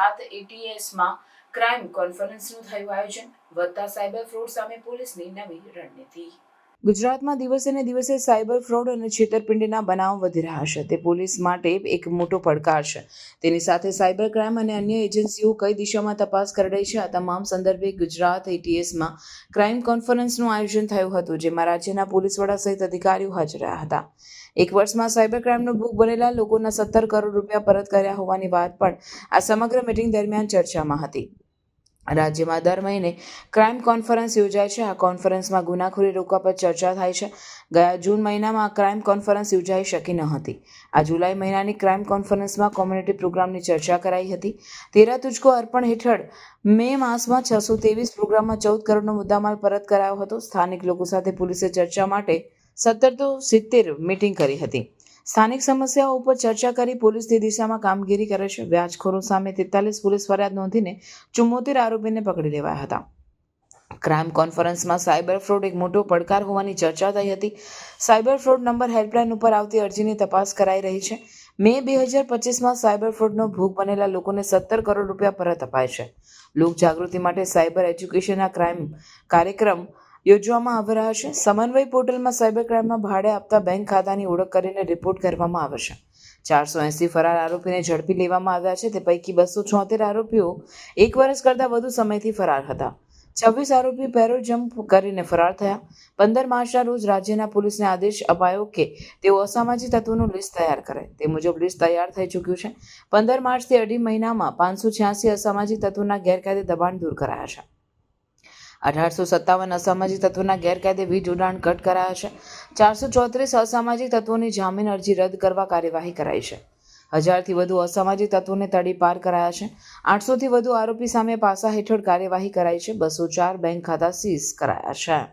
Gujarat એટીએસમાં crime કોન્ફરન્સનું થયું આયોજન. વધતા સાયબર ફ્રોડ સામે પોલીસની નવી રણનીતિ. ગુજરાતમાં દિવસે ને દિવસે સાયબર ફ્રોડ અને છેતરપિંડીના બનાવ વધી રહ્યા છે. તે પોલીસ માટે એક મોટો પડકાર છે. તેની સાથે સાયબર ક્રાઇમ અને અન્ય એજન્સીઓ કઈ દિશામાં તપાસ કરી રહી છે, આ તમામ સંદર્ભે ગુજરાત એટીએસમાં ક્રાઇમ કોન્ફરન્સનું આયોજન થયું હતું, જેમાં રાજ્યના પોલીસ વડા સહિત અધિકારીઓ હાજર રહ્યા હતા. એક વર્ષમાં સાયબર ક્રાઇમનો ભોગ બનેલા લોકોના સત્તર કરોડ રૂપિયા પરત કર્યા હોવાની વાત પણ આ સમગ્ર મિટિંગ દરમિયાન ચર્ચામાં હતી. રાજ્યમાં દર મહિને ક્રાઇમ કોન્ફરન્સ યોજાય છે. આ કોન્ફરન્સમાં ગુનાખોરી રોકવા પર ચર્ચા થાય છે. ગયા જૂન મહિનામાં આ ક્રાઇમ કોન્ફરન્સ યોજાઈ શકી ન હતી. આ જુલાઈ મહિનાની ક્રાઇમ કોન્ફરન્સમાં કોમ્યુનિટી પ્રોગ્રામની ચર્ચા કરાઈ હતી. તેરા તુજકો અર્પણ હેઠળ મે માસમાં છસો ત્રેવીસ પ્રોગ્રામમાં ચૌદ કરોડનો મુદ્દામાલ પરત કરાયો હતો. સ્થાનિક લોકો સાથે પોલીસે ચર્ચા માટે સત્તર તો સિત્તેર મિટિંગ કરી હતી. સ્થાનિક સમસ્યાઓ ઉપર ચર્ચા કરી પોલીસ તે દિશામાં કામગીરી કરે છે. વ્યાજખોરો સામે તેતાલીસ પોલીસ ફરિયાદ નોંધીને ચુમ્મોતેર આરોપીને પકડી લેવાયા હતા. ક્રાઇમ કોન્ફરન્સમાં સાયબર ફ્રોડ એક મોટો પડકાર હોવાની ચર્ચા થઈ હતી. સાયબર ફ્રોડ નંબર હેલ્પલાઇન ઉપર આવતી અરજીની તપાસ કરાઈ રહી છે. મે બે હજાર પચીસમાં સાયબર ફ્રોડનો ભોગ બનેલા લોકોને સત્તર કરોડ રૂપિયા પરત અપાય છે. લોક જાગૃતિ માટે સાયબર એજ્યુકેશનના ક્રાઇમ કાર્યક્રમ યોજવામાં આવી હશે સમન્વય પોર્ટલમાં સાયબર ક્રાઇમમાં ભાડે આપતા બેંક ખાતાની ઓળખ કરીને રિપોર્ટ કરવામાં આવશે ચારસો એંસી ફરાર આરોપીને ઝડપી લેવામાં આવ્યા છે. તે પૈકી બસો છોતેર આરોપીઓ એક વર્ષ કરતાં વધુ સમયથી ફરાર હતા. છવ્વીસ આરોપી પેરોલ જમ્પ કરીને ફરાર થયા. પંદર માર્ચના રોજ રાજ્યના પોલીસને આદેશ અપાયો કે તેઓ અસામાજિક તત્વોનું લિસ્ટ તૈયાર કરે. તે મુજબ લિસ્ટ તૈયાર થઈ ચૂક્યું છે. પંદર માર્ચથી અઢી મહિનામાં પાંચસો છ્યાસી અસામાજિક તત્વોના ગેરકાયદે દબાણ દૂર કરાયા છે. અઢારસો સત્તાવન અસામાજિક તત્વોના ગેરકાયદે વીજ જોડાણ કટ કરાયા છે. ચારસો ચોત્રીસ અસામાજિક તત્વોની જામીન અરજી રદ કરવા કાર્યવાહી કરાઈ છે. હજારથી વધુ અસામાજિક તત્વોને તડી પાર કરાયા છે. આઠસોથી વધુ આરોપી સામે પાસા હેઠળ કાર્યવાહી કરાઈ છે. બસો ચાર બેંક ખાતા સીઝ કરાયા છે.